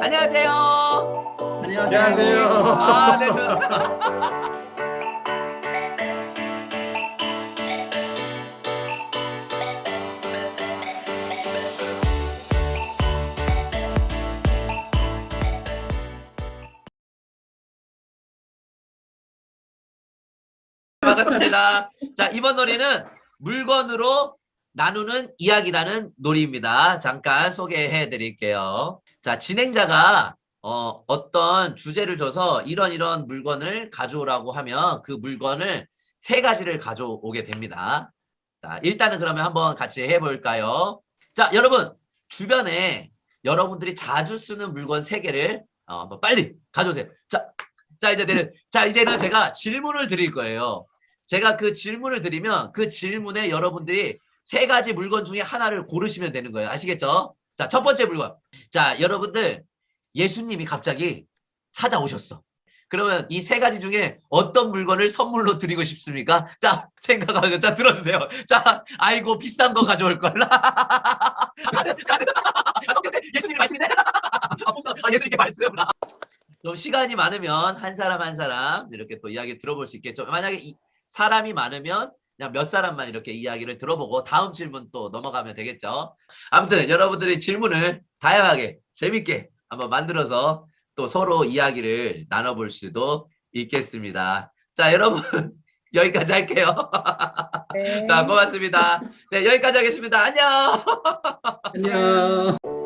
안녕하세요. 안녕하세요. 아, 네, 좋 반갑습니다. 자, 이번 놀이는 물건으로 나누는 이야기라는 놀이입니다. 잠깐 소개해 드릴게요. 자, 진행자가 어, 어떤 주제를 줘서 이런 이런 물건을 가져오라고 하면 그 물건을 세 가지를 가져오게 됩니다. 자, 일단은 그러면 한번 같이 해볼까요? 자, 여러분, 주변에 여러분들이 자주 쓰는 물건 세 개를 어, 빨리 가져오세요. 자, 자, 이제는, 자, 이제는 제가 질문을 드릴 거예요. 제가 그 질문을 드리면 그 질문에 여러분들이 세 가지 물건 중에 하나를 고르시면 되는 거예요. 아시겠죠? 자, 첫 번째 물건. 자, 여러분들, 예수님이 갑자기 찾아오셨어. 그러면 이 세 가지 중에 어떤 물건을 선물로 드리고 싶습니까? 자, 생각하고, 자, 들어주세요. 자, 아이고, 비싼 거 가져올 걸. 가드. 성경책, 예수님의 말씀이네. 아, 아, 예수님께 말씀. 좀 시간이 많으면 한 사람 한 사람 이렇게 또 이야기 들어볼 수 있겠죠. 만약에 이, 사람이 많으면 그냥 몇 사람만 이렇게 이야기를 들어보고 다음 질문 또 넘어가면 되겠죠. 아무튼 여러분들의 질문을 다양하게 재밌게 한번 만들어서 또 서로 이야기를 나눠볼 수도 있겠습니다. 자, 여러분 여기까지 할게요. 네. 자, 고맙습니다. 네, 여기까지 하겠습니다. 안녕. 안녕.